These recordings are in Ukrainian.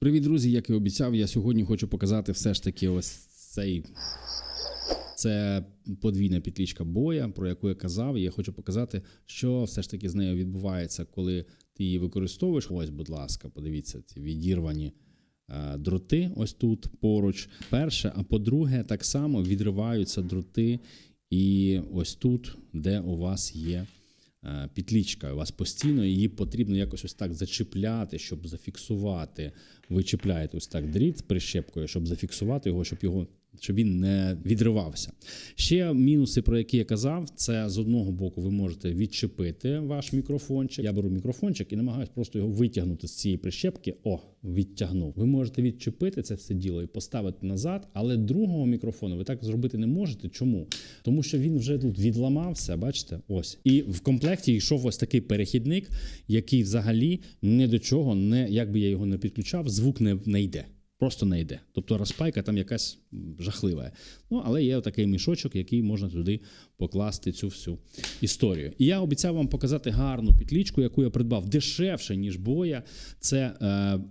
Привіт, друзі! Як і обіцяв, я сьогодні хочу показати все ж таки ось цей. Це подвійна петлічка боя, про яку я казав. І я хочу показати, що все ж таки з нею відбувається, коли ти її використовуєш. Ось, будь ласка, подивіться, ці відірвані е, дроти ось тут поруч. Перше, а по-друге, так само відриваються дроти і ось тут, де у вас є е, петлічка. У вас постійно її потрібно якось ось так зачіпляти, щоб зафіксувати. Ви чіпляєте ось так дріт з прищепкою, щоб зафіксувати його, щоб його. Щоб він не відривався. Ще мінуси, про які я казав, це з одного боку ви можете відчепити ваш мікрофончик. Я беру мікрофончик і намагаюся просто його витягнути з цієї прищепки. О, відтягнув. Ви можете відчепити це все діло і поставити назад, але другого мікрофону ви так зробити не можете. Чому? Тому що він вже тут відламався, бачите? Ось. І в комплекті йшов ось такий перехідник, який взагалі ні до чого, не як би я його не підключав, звук не, не йде. Просто не йде. Тобто розпайка там якась жахлива. Ну, але є такий мішочок, який можна туди покласти цю всю історію. І я обіцяв вам показати гарну петлічку, яку я придбав дешевше, ніж боя. Це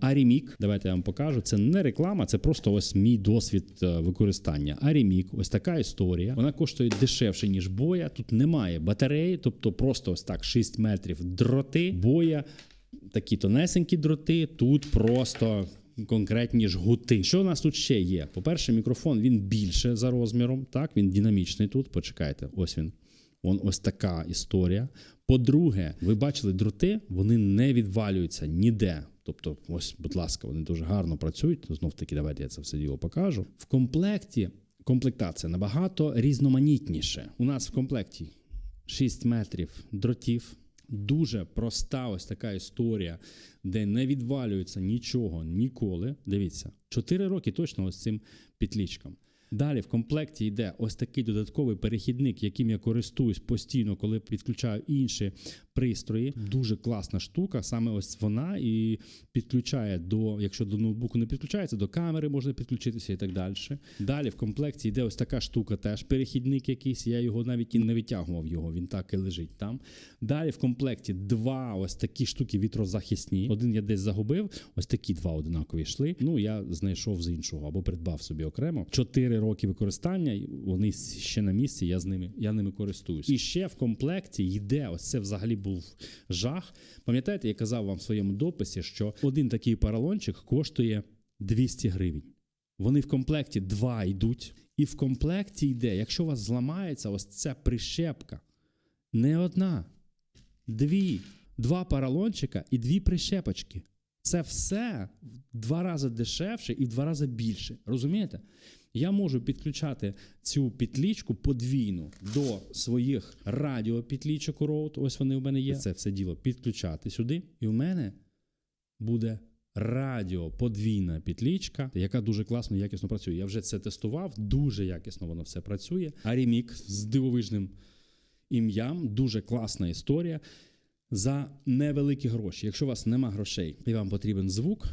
е, Давайте я вам покажу. Це не реклама, це просто ось мій досвід е, використання. Arimik, ось така історія. Вона коштує дешевше, ніж боя. Тут немає батареї, тобто просто ось так 6 метрів дроти, боя. Такі тонесенькі дроти, тут просто конкретні жгути. Що у нас тут ще є? По-перше, мікрофон він більше за розміром. Так, він динамічний тут. Почекайте, ось він. Вон ось така історія. По-друге, ви бачили дроти, вони не відвалюються ніде. Тобто, ось, будь ласка, вони дуже гарно працюють. Знов таки, давайте я це все діло покажу. В комплекті комплектація набагато різноманітніше. У нас в комплекті 6 метрів дротів. Дуже проста ось така історія, де не відвалюється нічого ніколи. Дивіться, 4 роки точно ось цим підлічком. Далі в комплекті йде ось такий додатковий перехідник, яким я користуюсь постійно, коли підключаю інші пристрої. Дуже класна штука. Саме ось вона і підключає до, якщо до ноутбуку не підключається, до камери можна підключитися і так далі. Далі в комплекті йде ось така штука, теж перехідник якийсь. Я його навіть і не витягував його, він так і лежить там. Далі в комплекті два ось такі штуки вітрозахисні. Один я десь загубив, ось такі два одинакові йшли. Ну я знайшов з іншого або придбав собі окремо. Чотири роки використання, вони ще на місці. Я з ними я ними користуюсь. І ще в комплекті йде ось це взагалі був жах. Пам'ятаєте, я казав вам в своєму дописі, що один такий паралончик коштує 200 гривень. Вони в комплекті два йдуть, і в комплекті йде, якщо у вас зламається ось ця прищепка, не одна, дві, два паралончика і дві прищепочки. Це все в два рази дешевше і в два рази більше. Розумієте? Я можу підключати цю петлічку подвійну до своїх радіопетлічок Rode, Ось вони в мене є. Це все діло підключати сюди. І в мене буде радіо подвійна петлічка, яка дуже класно і якісно працює. Я вже це тестував, дуже якісно воно все працює. Арімік з дивовижним ім'ям, дуже класна історія. За невеликі гроші. Якщо у вас нема грошей і вам потрібен звук,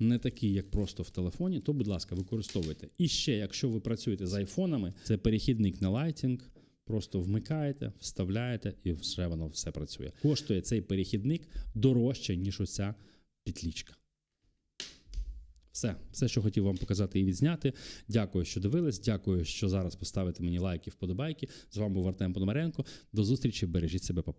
не такий, як просто в телефоні, то, будь ласка, використовуйте. І ще, якщо ви працюєте з айфонами, це перехідник на лайтінг. Просто вмикаєте, вставляєте, і вже воно все працює. Коштує цей перехідник дорожче, ніж оця петлічка. Все, все, що хотів вам показати і відзняти. Дякую, що дивились. Дякую, що зараз поставите мені лайки, вподобайки. З вами був Артем Пономаренко. До зустрічі, бережіть себе, папа.